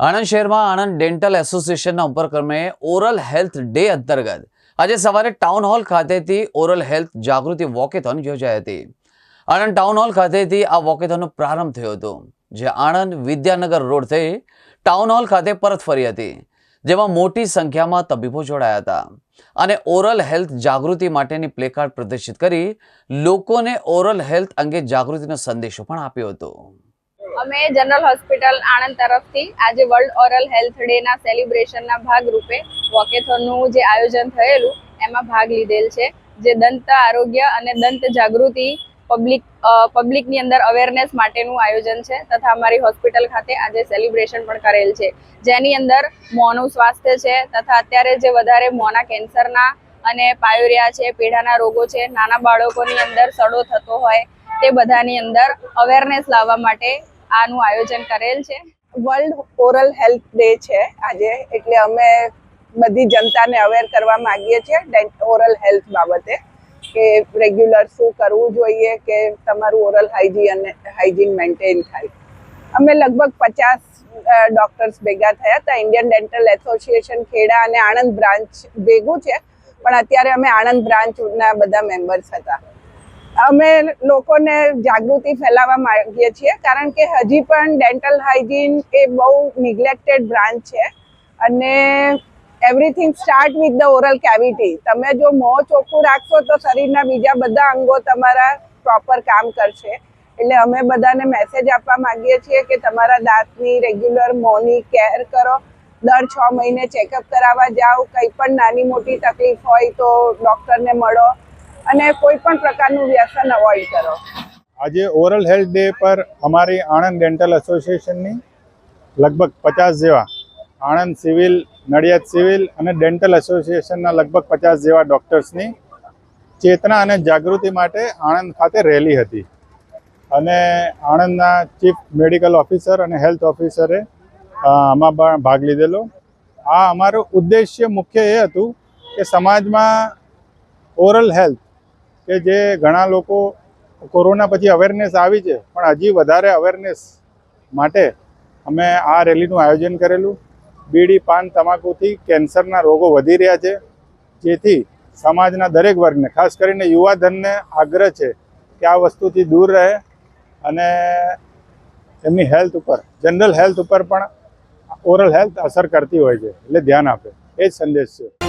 આણંદ શહેરમાં આણંદ ડેન્ટલ એસોસિએશનના ઉપક્રમે ઓરલ હેલ્થ ડે અંતર્ગત આજે સવારે ટાઉન હોલ ખાતેથી ઓરલ હેલ્થ જાગૃતિ વોકેથોન યોજાઈ હતી. આણંદ ટાઉન હોલ ખાતેથી આ વોકેથોનનો પ્રારંભ થયો હતો, જે આણંદ વિદ્યાનગર રોડ થઈ ટાઉન હોલ ખાતે પરત ફરી હતી, જેમાં મોટી સંખ્યામાં તબીબો જોડાયા હતા. અને ઓરલ હેલ્થ જાગૃતિ માટેની પ્લેકાર્ડ પ્રદર્શિત કરી લોકોને ઓરલ હેલ્થ અંગે જાગૃતિનો સંદેશો પણ આપ્યો હતો. અમે જનરલ હોસ્પિટલ આણંદ તરફથી આજે વર્લ્ડ ઓરલ હેલ્થ ડે ના સેલિબ્રેશનના ભાગરૂપે વોકેથોનનું જે આયોજન થયેલું, એમાં ભાગ લીધેલ છે. જે દંત આરોગ્ય અને દંત જાગૃતિ પબ્લિક પબ્લિકની અંદર અવેરનેસ માટેનું આયોજન છે તથા અમારી હોસ્પિટલ ખાતે આજે સેલિબ્રેશન પણ કરેલ છે. જેની અંદર મોંનું સ્વાસ્થ્ય છે તથા અત્યારે જે વધારે મોંના કેન્સરના અને પાયોરિયા છે પેઢાના રોગો છે, નાના બાળકોની અંદર સડો થતો હોય, તે બધાની અંદર અવેરનેસ લાવવા માટે આનું આયોજન કરેલ છે. વર્લ્ડ ઓરલ હેલ્થ ડે છે આજે, એટલે અમે બધી જનતાને અવેર કરવા માંગીએ છીએ ઓરલ હેલ્થ બાબતે કે રેગ્યુલર શું કરવું જોઈએ, કે તમારું ઓરલ હાઇજીન હાઇજીન મેન્ટેન થાય. અમે લગભગ પચાસ ડોક્ટર્સ ભેગા થયા હતા. ઇન્ડિયન ડેન્ટલ એસોસિએશન ખેડા અને આણંદ બ્રાન્ચ ભેગું છે, પણ અત્યારે અમે આણંદ બ્રાન્ચના બધા મેમ્બર્સ હતા. અમે લોકોને જાગૃતિ ફેલાવવા માંગીએ છીએ, કારણ કે હજી પણ ડેન્ટલ હાઇજીન એ બહુ નિગ્લેક્ટેડ બ્રાન્ચ છે. અને everything start with the oral cavity તમે જો મોં ચોખ્ખું રાખશો તો શરીરના બીજા બધા અંગો તમારા પ્રોપર કામ કરશે. એટલે અમે બધાને મેસેજ આપવા માંગીએ છીએ કે તમારા દાંતની રેગ્યુલર મોંની કેર કરો. દર છ મહિને ચેકઅપ કરાવવા જાઓ. કંઈ પણ નાની મોટી તકલીફ હોય તો ડૉક્ટરને મળો. અને કોઈ પણ પ્રકારનું વ્યસન અવોઇડ કરો. આજે ઓરલ હેલ્થ ડે પર અમારી આણંદ ડેન્ટલ એસોસિએશનની લગભગ પચાસ જેવા આણંદ સિવિલ, નડિયાદ સિવિલ અને ડેન્ટલ એસોસિએશનના લગભગ પચાસ જેવા ડૉક્ટર્સની ચેતના અને જાગૃતિ માટે આણંદ ખાતે રેલી હતી. અને આણંદના ચીફ મેડિકલ ઓફિસર અને હેલ્થ ઓફિસરે આમાં પણ ભાગ લીધેલો. આ અમારું ઉદ્દેશ્ય મુખ્ય એ હતું કે સમાજમાં ઓરલ હેલ્થ કે જે ઘણા લોકો કોરોના પછી અવેરનેસ આવી છે, પણ હજી વધારે અવેરનેસ માટે અમે આ રેલીનું આયોજન કરેલું. બીડી, પાન, તમાકુથી કેન્સરના રોગો વધી રહ્યા છે, જેથી સમાજના દરેક વર્ગને, ખાસ કરીને યુવાધનને આગ્રહ છે કે આ વસ્તુથી દૂર રહે અને એમની હેલ્થ ઉપર જનરલ હેલ્થ ઉપર પણ ઓરલ હેલ્થ અસર કરતી હોય છે, એટલે ધ્યાન આપે. એ જ સંદેશ છે.